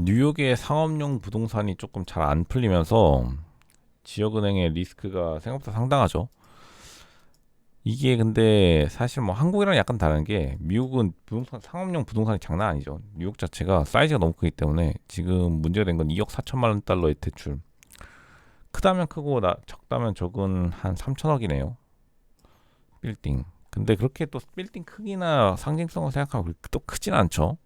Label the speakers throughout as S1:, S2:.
S1: 뉴욕의 상업용 부동산이 조금 잘 안 풀리면서 지역은행의 리스크가 생각보다 상당하죠. 이게 근데 사실 뭐 한국이랑 약간 다른 게 미국은 부동산 상업용 부동산이 장난 아니죠. 뉴욕 자체가 사이즈가 너무 크기 때문에 지금 문제가 된 건 2억 4천만 원 달러의 대출. 크다면 크고 나, 적다면 적은 한 3천억이네요. 빌딩. 근데 그렇게 또 빌딩 크기나 상징성을 생각하면 또 크진 않죠.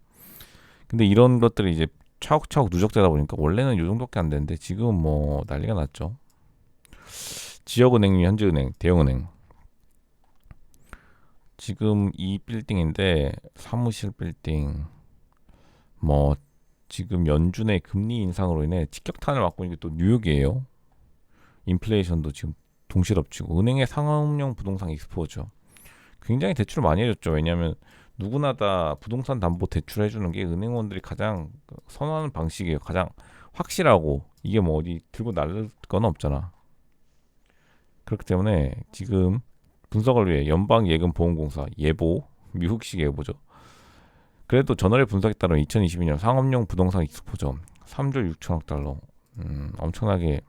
S1: 근데 이런 것들이 이제 차곡차곡 누적되다 보니까 원래는 요 정도밖에 안 되는데 지금 뭐 난리가 났죠. 지역은행, 현지은행, 대형은행. 지금 이 빌딩인데 사무실 빌딩 뭐 지금 연준의 금리 인상으로 인해 직격탄을 맞고 있는 게 또 뉴욕이에요. 인플레이션도 지금 동시럽치고 은행의 상업용 부동산 익스포죠. 굉장히 대출을 많이 해줬죠. 왜냐하면 누구나 다 부동산 담보 대출 해 주는 게 은행원들이 가장 선호하는 방식이에요. 가장 확실하고 이게 뭐 어디 들고 날릴 건 없잖아. 그렇기 때문에 지금 분석을 위해 연방예금보험공사 예보 미국식 예보죠. 그래도 저널의 분석에 따르면 2022년 상업용 부동산 익스포죠. 3조 6천억 달러. 음, 엄청나게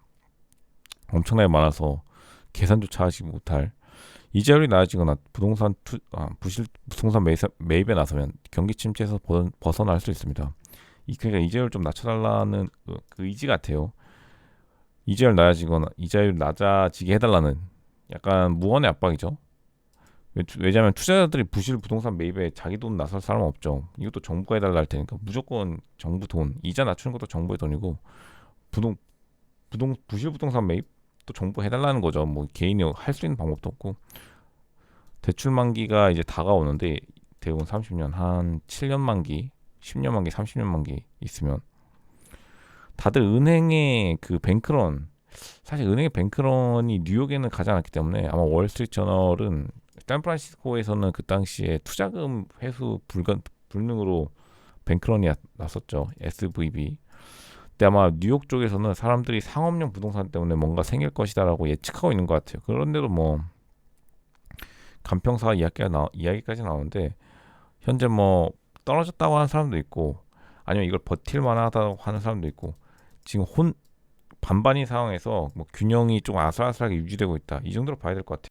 S1: 엄청나게 많아서 계산조차 하지 못할 이자율이 낮아지거나 부동산 투, 아, 부실 부동산 매입, 매입에 나서면 경기 침체에서 벗, 벗어날 수 있습니다. 이 그러니까 이자율 좀 낮춰달라는 그, 그 의지 같아요. 이자율 낮아지거나 이자율 낮아지게 해달라는 약간 무언의 압박이죠. 왜- 왜냐하면 투자자들이 부실 부동산 매입에 자기 돈 나설 사람은 없죠. 이것도 정부가 해달라 할 테니까 무조건 정부 돈 이자 낮추는 것도 정부의 돈이고 부동 부동 부실 부동산 매입 또 정부 해달라는 거죠. 뭐 개인이 할 수 있는 방법도 없고 대출 만기가 이제 다가오는데 대부분 30년 한 7년 만기, 10년 만기, 30년 만기 있으면 다들 은행의 그 뱅크런 사실 은행의 뱅크런이 뉴욕에는 가지 않았기 때문에 아마 월스트리트 저널은 샌프란시스코에서는 그 당시에 투자금 회수 불가, 불능으로 뱅크런이 나- 났었죠. SVB. 근데 아마 뉴욕 쪽에서는 사람들이 상업용 부동산 때문에 뭔가 생길 것이다라고 예측하고 있는 것 같아요. 그런데도 뭐 간평사 이야기가 나 이야기까지 나오는데 현재 뭐 떨어졌다고 하는 사람도 있고 아니면 이걸 버틸 만하다고 하는 사람도 있고 지금 혼 반반인 상황에서 뭐 균형이 좀 아슬아슬하게 유지되고 있다. 이 정도로 봐야 될 것 같아요.